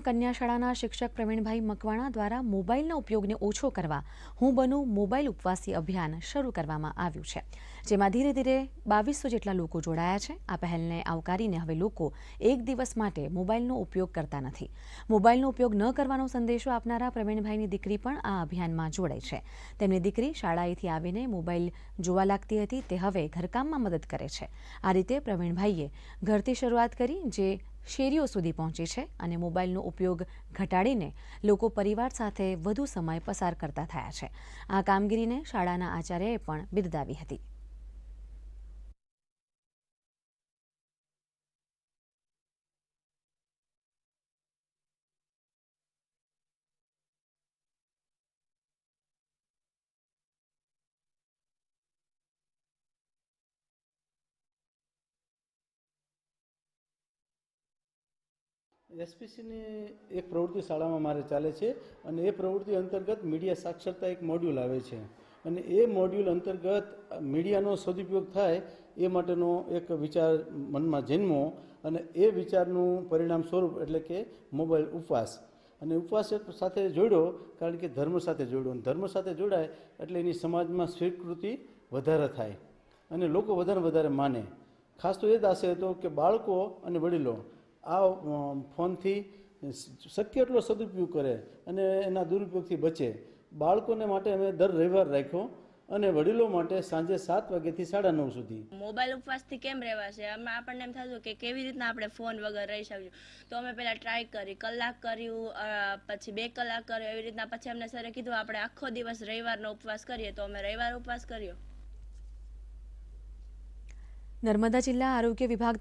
કન્યા શાળાના શિક્ષક પ્રવીણભાઈ મકવાણા દ્વારા મોબાઈલના ઉપયોગને ઓછો કરવા હું બનું મોબાઈલ ઉપવાસી અભિયાન શરૂ કરવામાં આવ્યું છે. જેમાં ધીરે ધીરે બાવીસો જેટલા લોકો જોડાયા છે. આ પહેલને આવકારીને હવે લોકો એક દિવસ માટે મોબાઈલનો ઉપયોગ કરતા નથી. મોબાઈલનો ઉપયોગ ન કરવાનો સંદેશો આપનારા પ્રવીણભાઈની દીકરી પણ આ અભિયાનમાં જોડાઈ છે. તેમની દીકરી શાળાએથી આવીને મોબાઈલ જોવા લાગતી હતી. તે હવે ઘરકામમાં મદદ કરે છે. આ રીતે પ્રવીણભાઈએ ઘરથી શરૂઆત કરી, જે શેરીઓ સુધી પહોંચી છે અને મોબાઈલનો ઉપયોગ ઘટાડીને લોકો પરિવાર સાથે વધુ સમય પસાર કરતા થયા છે. આ કામગીરીને શાળાના આચાર્યએ પણ બિરદાવી હતી. એસપીસીની એક પ્રવૃત્તિ શાળામાં મારે ચાલે છે અને એ પ્રવૃત્તિ અંતર્ગત મીડિયા સાક્ષરતા એક મોડ્યુલ આવે છે. અને એ મોડ્યુલ અંતર્ગત મીડિયાનો સદુપયોગ થાય એ માટેનો એક વિચાર મનમાં જન્મો અને એ વિચારનું પરિણામ સ્વરૂપ એટલે કે મોબાઈલ ઉપવાસ. અને ઉપવાસ સાથે જોડ્યો કારણ કે ધર્મ સાથે જોડ્યો ધર્મ સાથે જોડાય એટલે એની સમાજમાં સ્વીકૃતિ વધારે થાય અને લોકો વધારે વધારે માને. ખાસ તો એ જ આશય હતો કે બાળકો અને વડીલો આ ફોનથી શક્ય એટલો સદુપયોગ કરે અને એના દુરુપયોગથી બચે. બાળકોને માટે અમે દર રવિવાર રાખ્યો અને વડીલો માટે સાંજે સાત વાગ્યાથી સાડા નવ સુધી. મોબાઈલ ઉપવાસથી કેમ રહેવાશે? અમે આપણને એમ થતું કે કેવી રીતના આપણે ફોન વગર રહી શકીએ? તો અમે પહેલાં ટ્રાય કરી કલાક કર્યું પછી બે કલાક કર્યો એવી રીતના પછી અમને સરે કીધું આપણે આખો દિવસ રવિવારનો ઉપવાસ કરીએ તો અમે રવિવાર ઉપવાસ કર્યો. નર્મદા જિલ્લા આરોગ્ય વિભાગ